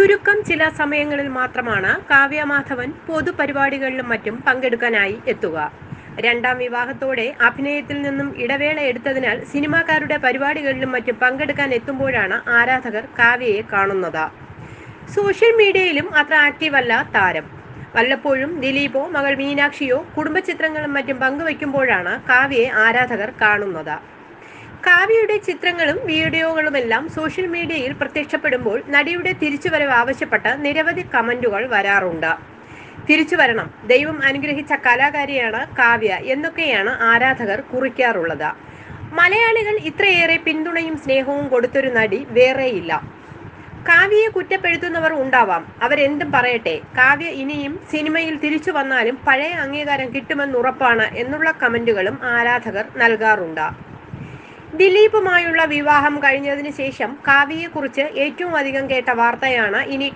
ചുരുക്കം ചില സമയങ്ങളിൽ മാത്രമാണ് കാവ്യമാധവൻ പൊതുപരിപാടികളിലും മറ്റും പങ്കെടുക്കാനായി എത്തുക. രണ്ടാം വിവാഹത്തോടെ അഭിനയത്തിൽ നിന്നും ഇടവേള എടുത്തതിനാൽ സിനിമാക്കാരുടെ പരിപാടികളിലും മറ്റും പങ്കെടുക്കാൻ എത്തുമ്പോഴാണ് ആരാധകർ കാവ്യയെ കാണുന്നത്. സോഷ്യൽ മീഡിയയിലും അത്ര ആക്റ്റീവല്ല താരം. വല്ലപ്പോഴും ദിലീപോ മകൾ മീനാക്ഷിയോ കുടുംബ ചിത്രങ്ങളും മറ്റും പങ്കുവയ്ക്കുമ്പോഴാണ് കാവ്യയെ ആരാധകർ കാണുന്നത്. കാവ്യയുടെ ചിത്രങ്ങളും വീഡിയോകളുമെല്ലാം സോഷ്യൽ മീഡിയയിൽ പ്രത്യക്ഷപ്പെടുമ്പോൾ നടിയുടെ തിരിച്ചുവരവ് ആവശ്യപ്പെട്ട് നിരവധി കമന്റുകൾ വരാറുണ്ട്. തിരിച്ചു വരണം ദൈവം അനുഗ്രഹിച്ച കലാകാരിയാണ് കാവ്യ എന്നൊക്കെയാണ് ആരാധകർ കുറിക്കാറുള്ളത്. മലയാളികൾ ഇത്രയേറെ പിന്തുണയും സ്നേഹവും കൊടുത്തൊരു നടി വേറെയില്ല. കാവ്യയെ കുറ്റപ്പെടുത്തുന്നവർ ഉണ്ടാവാം അവരെന്തും പറയട്ടെ. കാവ്യ ഇനിയും സിനിമയിൽ തിരിച്ചു വന്നാലും പഴയ അംഗീകാരം കിട്ടുമെന്നുറപ്പാണ് എന്നുള്ള കമന്റുകളും ആരാധകർ നൽകാറുണ്ട്. ദിലീപുമായുള്ള വിവാഹം കഴിഞ്ഞതിന് ശേഷം കാവ്യയെക്കുറിച്ച് ഏറ്റവും അധികം കേട്ട വാർത്തയാണ് ഇനി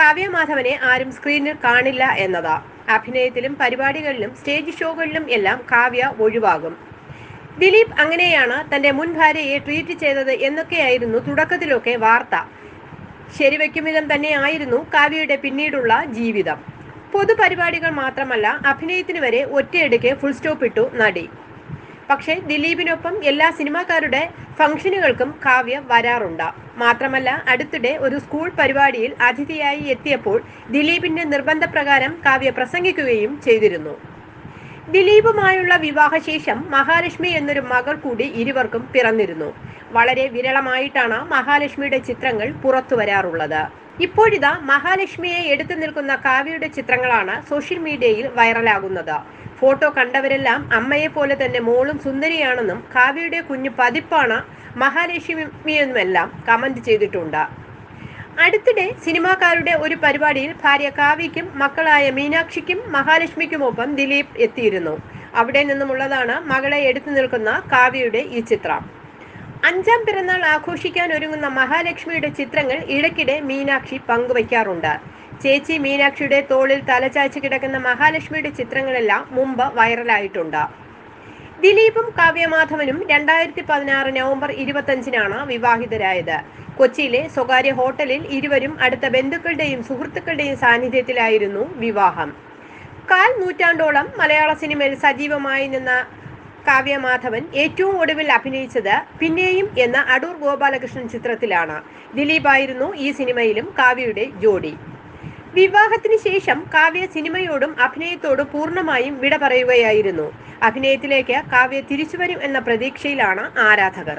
കാവ്യമാധവനെ ആരും സ്ക്രീനിൽ കാണില്ല എന്നത്. അഭിനയത്തിലും പരിപാടികളിലും സ്റ്റേജ് ഷോകളിലും എല്ലാം കാവ്യ ഒഴിവാകും. ദിലീപ് അങ്ങനെയാണ് തന്റെ മുൻ ഭാര്യയെ ട്രീറ്റ് ചെയ്തത് എന്നൊക്കെയായിരുന്നു തുടക്കത്തിലൊക്കെ വാർത്ത. ശരിവെക്കും വിധം തന്നെയായിരുന്നു കാവ്യയുടെ പിന്നീടുള്ള ജീവിതം. പൊതുപരിപാടികൾ മാത്രമല്ല അഭിനയത്തിന് വരെ ഒറ്റയടിക്ക് ഫുൾ സ്റ്റോപ്പ് ഇട്ടു നടി. പക്ഷേ ദിലീപിനൊപ്പം എല്ലാ സിനിമാക്കാരുടെ ഫംഗ്ഷനുകൾക്കും കാവ്യ വരാറുണ്ട്. മാത്രമല്ല അടുത്തിടെ ഒരു സ്കൂൾ പരിപാടിയിൽ അതിഥിയായി എത്തിയപ്പോൾ ദിലീപിന്റെ നിർബന്ധപ്രകാരം കാവ്യ പ്രസംഗിക്കുകയും ചെയ്തിരുന്നു. ദിലീപുമായുള്ള വിവാഹശേഷം മഹാലക്ഷ്മി എന്നൊരു മകൾ കൂടി ഇരുവർക്കും പിറന്നിരുന്നു. വളരെ വിരളമായിട്ടാണ് മഹാലക്ഷ്മിയുടെ ചിത്രങ്ങൾ പുറത്തു വരാറുള്ളത്. ഇപ്പോഴിതാ മഹാലക്ഷ്മിയെ എടുത്തു നിൽക്കുന്ന കാവ്യയുടെ ചിത്രങ്ങളാണ് സോഷ്യൽ മീഡിയയിൽ വൈറലാകുന്നത്. ഫോട്ടോ കണ്ടവരെല്ലാം അമ്മയെ പോലെ തന്നെ മോളും സുന്ദരിയാണെന്നും കാവ്യയുടെ കുഞ്ഞു പതിപ്പാണ് മഹാലക്ഷ്മിയെന്നുമെല്ലാം കമന്റ് ചെയ്തിട്ടുണ്ട്. അടുത്തിടെ സിനിമാക്കാരുടെ ഒരു പരിപാടിയിൽ ഭാര്യ കാവ്യയ്ക്കും മക്കളായ മീനാക്ഷിക്കും മഹാലക്ഷ്മിക്കുമൊപ്പം ദിലീപ് എത്തിയിരുന്നു. അവിടെ നിന്നുമുള്ളതാണ് മകളെ എടുത്തു നിൽക്കുന്ന കാവ്യയുടെ ഈ ചിത്രം. അഞ്ചാം പിറന്നാൾ ആഘോഷിക്കാൻ ഒരുങ്ങുന്ന മഹാലക്ഷ്മിയുടെ ചിത്രങ്ങൾ ഇടയ്ക്കിടെ മീനാക്ഷി പങ്കുവയ്ക്കാറുണ്ട്. ചേച്ചി മീനാക്ഷിയുടെ തോളിൽ തലചായ്ച്ച് കിടക്കുന്ന മഹാലക്ഷ്മിയുടെ ചിത്രങ്ങളെല്ലാം മുമ്പ് വൈറലായിട്ടുണ്ട്. ദിലീപും കാവ്യമാധവനും രണ്ടായിരത്തി പതിനാറ് നവംബർ ഇരുപത്തഞ്ചിനാണ് വിവാഹിതരായത്. കൊച്ചിയിലെ സ്വകാര്യ ഹോട്ടലിൽ ഇരുവരും അടുത്ത ബന്ധുക്കളുടെയും സുഹൃത്തുക്കളുടെയും സാന്നിധ്യത്തിലായിരുന്നു വിവാഹം. കാൽ നൂറ്റാണ്ടോളം മലയാള സിനിമയിൽ സജീവമായി നിന്ന കാവ്യമാധവൻ ഏറ്റവും ഒടുവിൽ അഭിനയിച്ചത് പിന്നെയും എന്ന അടൂർ ഗോപാലകൃഷ്ണൻ ചിത്രത്തിലാണ്. ദിലീപായിരുന്നു ഈ സിനിമയിലും കാവ്യയുടെ ജോഡി. വിവാഹത്തിന് ശേഷം കാവ്യ സിനിമയോടും അഭിനയത്തോടും പൂർണമായും വിട പറയുകയായിരുന്നു. അഭിനയത്തിലേക്ക് കാവ്യ തിരിച്ചുവരും എന്ന പ്രതീക്ഷയിലാണ് ആരാധകർ.